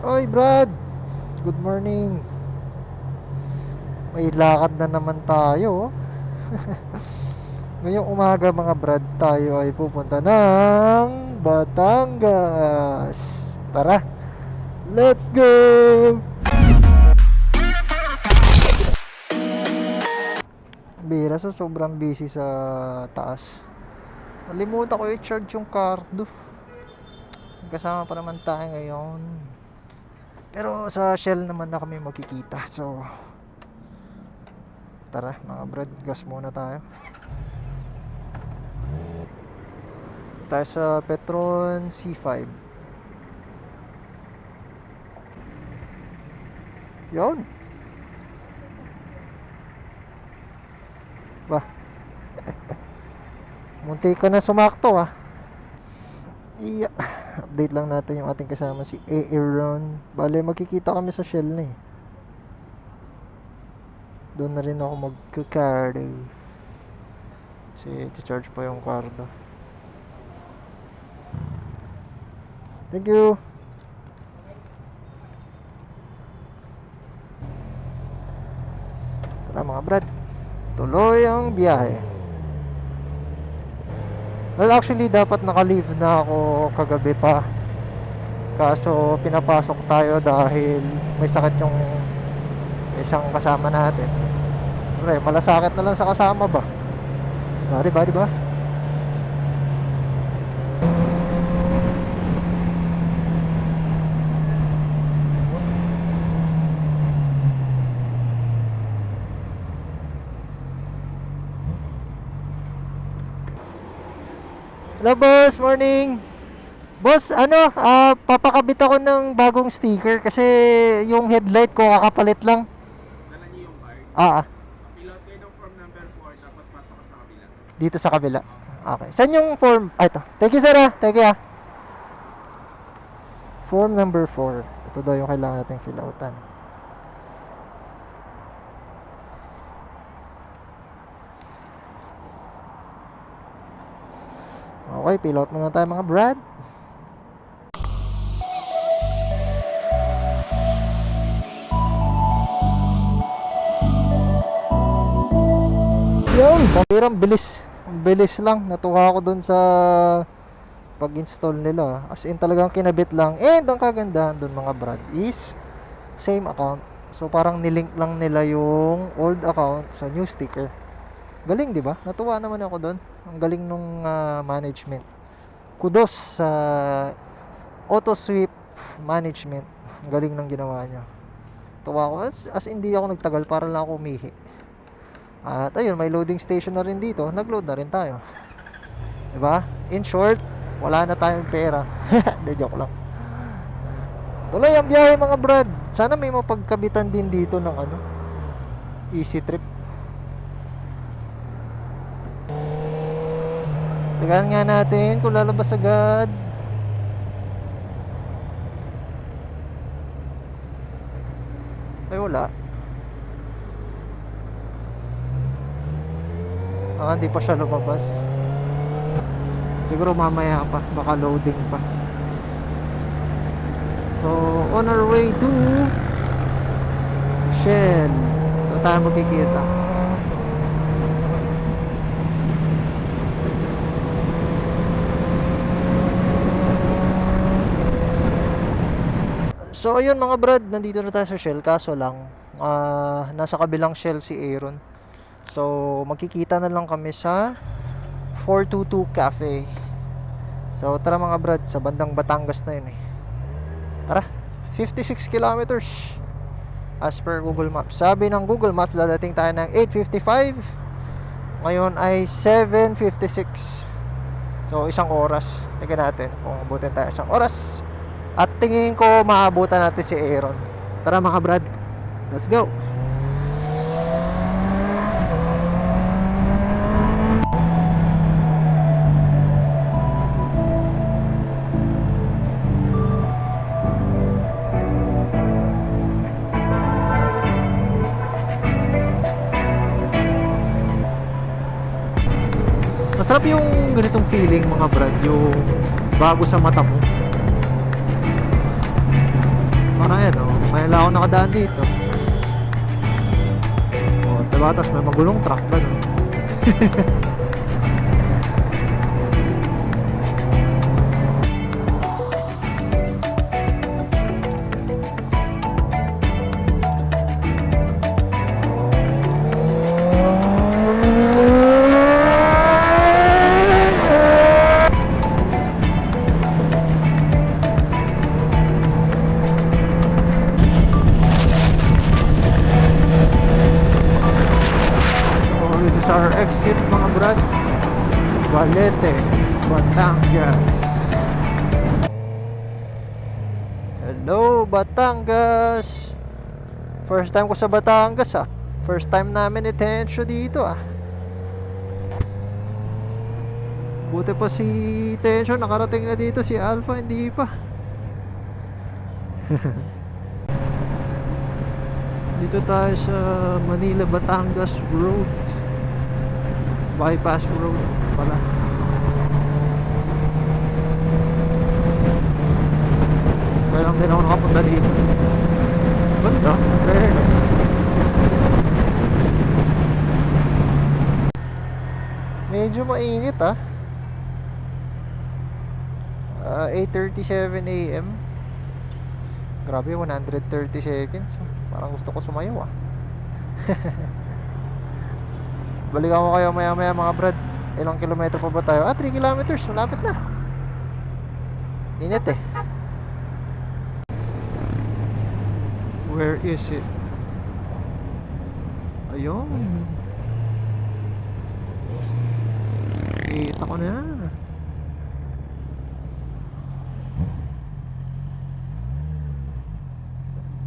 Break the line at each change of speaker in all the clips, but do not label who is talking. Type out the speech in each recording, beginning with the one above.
Oy, Brad. Good morning. May lakad na naman tayo. oh. Ngayong umaga mga Brad, tayo ay pupunta ng Batangas. Tara. Let's go. Bira sa sobrang busy sa taas. Nalimutan ko i-charge yung cardo. Kasama pa naman tayo ngayon. Pero sa Shell naman na kami magkikita. So, tara mga brad, gas muna tayo. Tayo sa Petron C5. Yun. Ba. Munti ka na sumakto ah. Iya. Update lang natin yung ating kasama si Aaron. Bale, magkikita kami sa Shell na eh. Doon na rin ako magka-cardo. Kasi charge pa yung cardo. Thank you. Tara mga brad. Tuloy ang biyahe. Well, actually, dapat naka-leave na ako kagabi pa. Kaso, pinapasok tayo dahil may sakit yung isang kasama natin. Pre, malasakit na lang sa kasama ba? Bari ba, di ba? Hello boss, morning. Boss, ano, ah, papakabit ako ng bagong sticker kasi yung headlight ko kakapalit lang.
Dala niyo yung card.
Ah, ah,
Pilot kayo ng form number 4 tapos pasok ka sa kabila.
dito sa kabila. Okay. Saan yung form? Ah, ito. Thank you, sir. ah. Thank you, ah. Form number 4. Ito daw yung kailangan nating fill outan. Okay, fill out muna tayo mga brad. Yun, pambirang bilis. Ang bilis lang. Natuwa ako dun sa pag-install nila. As in talagang kinabit lang. And ang kagandahan dun mga brad is same account. So parang nilink lang nila yung old account sa new sticker. Galing, di ba? Natuwa naman ako doon. Ang galing nung ah, management. Kudos sa auto sweep management. Ang galing ng ginawa niya. Tuwa ako. As, as hindi ako nagtagal para lang ako umihi. At ayun, may loading station na rin dito. Nag-load na rin tayo. 'Di ba? In short, wala na tayong pera. Hindi joke lang. Tuloy ang biyahe mga brad. Sana may mapagkabitan din dito ng ano. Easy trip. Tagaan nga natin kung lalabas agad. Ay wala. Ah, hindi pa siya lumabas. Siguro mamaya pa, baka loading pa. So, on our way to Shell. Doon tayo magkikita. So, ayun mga brad, nandito na tayo sa Shell. Kaso lang, ah, nasa kabilang Shell si Aaron. So, magkikita na lang kami sa 422 Cafe. So, tara mga brad, sa bandang Batangas na yun eh. Tara, 56 kilometers as per Google Maps. Sabi ng Google Maps, dadating tayo ng 8.55. Ngayon ay 7.56. So, isang oras. Tingnan natin kung abutin tayo isang oras. At tingin ko maabutan natin si Aaron. Tara mga brad, let's go! Masarap yung ganitong feeling mga brad, yung bago sa mata mo. May lang ako nakadaan dito. Oh, diba? May magulong truck ba, no? our exit mga brad. Valete, Batangas. Hello, Batangas. First time ko sa Batangas ah. First time namin itensyo dito ah. Buti pa si Tensyo nakarating na dito si Alpha hindi pa. Dito tayo sa Manila Batangas Road. Bypass Road pala. Kaya lang din ako nakapunta dito. Ganda, fairness. Medyo mainit ah. Ah, 8.37 a.m. Grabe, 130 seconds. Parang gusto ko sumayaw ah. Balikan ko kayo maya maya mga brad. Ilang kilometro pa ba tayo? Ah, 3 kilometers. Malapit na. Init eh. Where is it? Ayun. Kita ko na.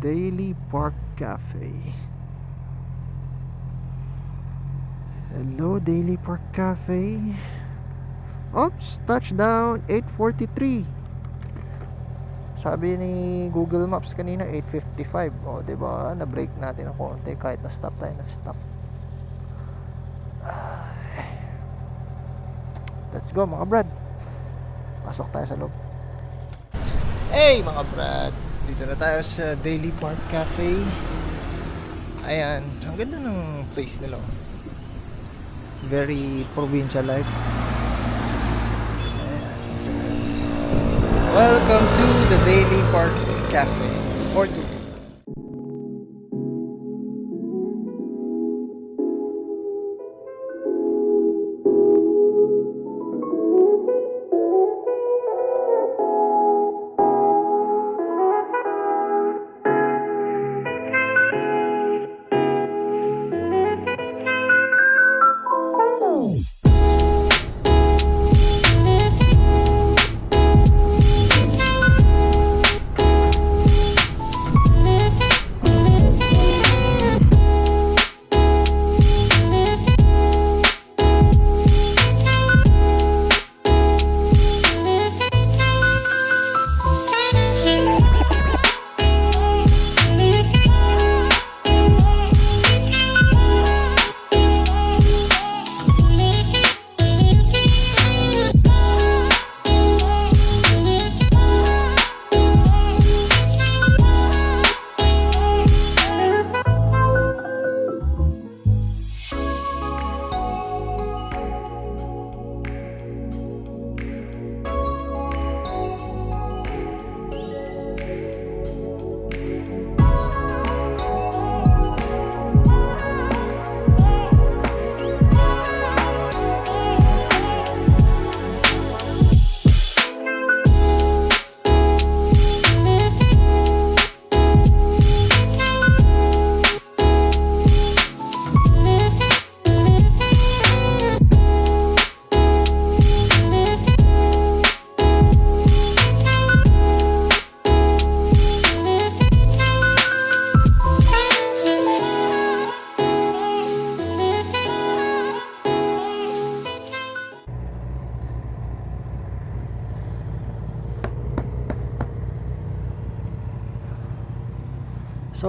Daily Park Cafe. Hello, Daily Park Cafe. Oops, touchdown 8:43. Sabi ni Google Maps kanina 8:55. Oh, 'di ba? Na-break natin ng konti kahit na-stop tayo na stop. Let's go mga brad. Pasok tayo sa loob. Hey mga brad, dito na tayo sa Daily Park Cafe. Ayan, ang ganda ng place nila. Very provincial life. Welcome to the Daily Park Cafe for today.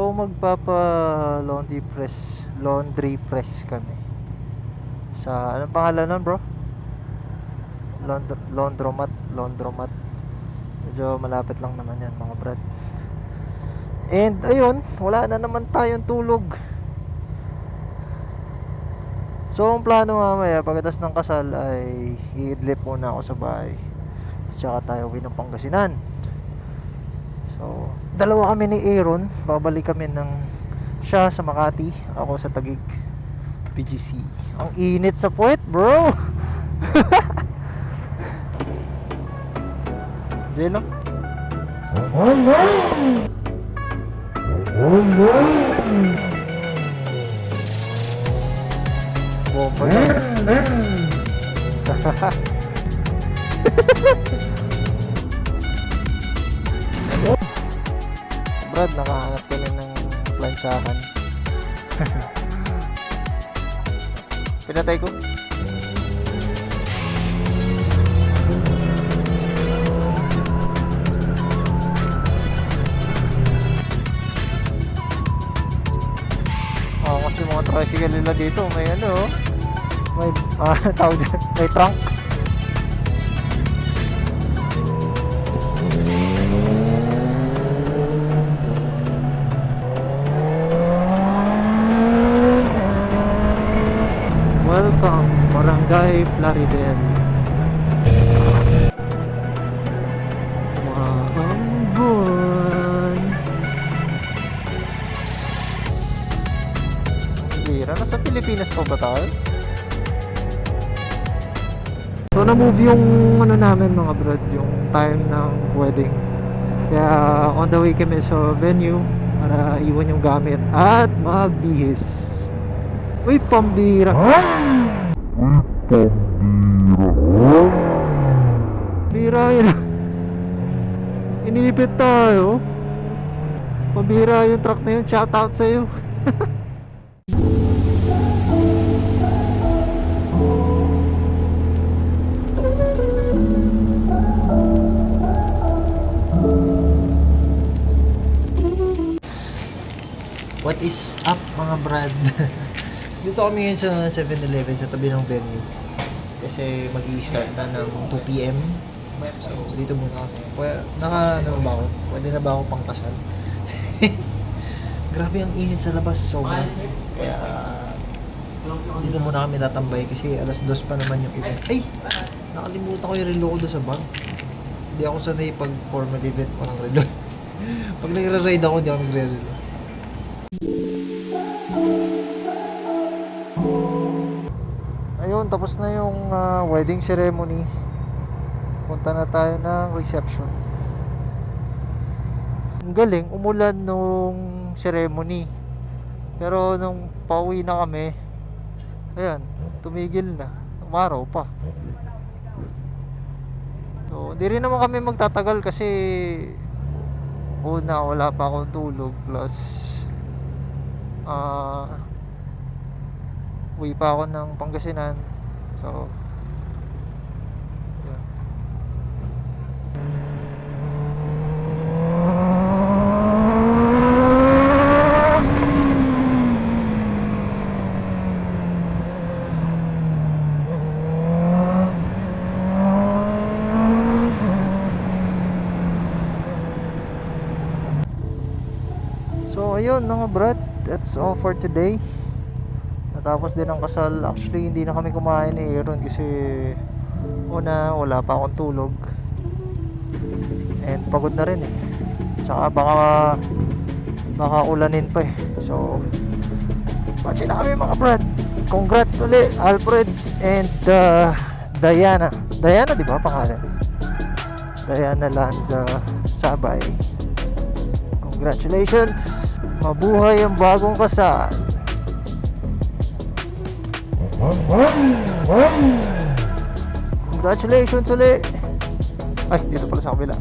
So magpapa laundry press, laundry press kami. Sa anong pangalan nun, bro? Laund laundromat, laundromat. Medyo malapit lang naman 'yan, mga brad. And ayun, wala na naman tayong tulog. So, ang plano mamaya, pagkatapos ng kasal ay i-idlip muna ako sa bahay. Tsaka tayo uwi ng Pangasinan. So, dalawa kami ni Aaron. Babalik kami ng siya sa Makati, ako sa Tagig. PGC. Ang init sa puwet, bro! Jello? Bomba na. Brad, nakahanap kami ng plansyahan. Pinatay ko. Oo, kasi mga tricycle nila dito, may ano, oh. may, ah, tawag dyan, may trunk. Barangay Plaridel. Maambon. Bira, nasa Pilipinas pa ba tayo? So na-move yung ano namin mga brad, yung time ng wedding. Kaya on the way kami sa venue para iwan yung gamit at magbihis. Uy, pambira. Bira yun. Inipit tayo. Pambira yung truck na yun. Shout out sa'yo. What is up mga brad? Dito kami ngayon sa 7-Eleven sa tabi ng venue. Kasi mag start na ng 2pm. So, dito muna ako. Pwede, naka, ano ba ako? Pwede na ba ako pang kasal? Grabe ang init sa labas. Sobra. Kaya, dito muna kami tatambay kasi alas dos pa naman yung event. Ay! Nakalimutan ko yung relo ko doon sa bag. Hindi ako sanay pag formal event ko ng relo. pag nagre-ride ako, hindi ako nagre-relo. Tapos na yung ah, wedding ceremony. Punta na tayo ng reception. Ang galing, umulan nung ceremony. Pero nung pauwi na kami, ayan, tumigil na. Umaraw pa. So, hindi rin naman kami magtatagal kasi una, wala pa akong tulog plus ah uwi pa ako ng Pangasinan. So. So ayun mga brad, that's all for today. Natapos din ang kasal. Actually hindi na kami kumain ni Aaron kasi una wala pa akong tulog. And pagod na rin eh. Saka baka baka ulanin pa eh. So Watch na kami mga brad. Congrats ulit Alfred and uh, Diana. Diana di ba pangalan? Diana Lanza Sabay. Congratulations! Mabuhay ang bagong kasal! Congratulations ulit! Ay, dito pala sa kabila.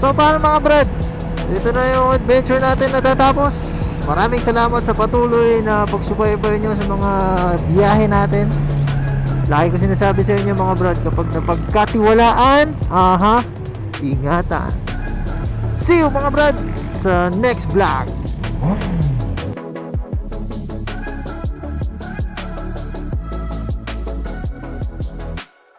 So, paano mga brad? Dito na yung adventure natin natatapos. Maraming salamat sa patuloy na pagsubaybay nyo sa mga biyahe natin. Lagi ko sinasabi sa inyo mga brad, kapag napagkatiwalaan, aha, ingatan. See you mga brad sa next vlog.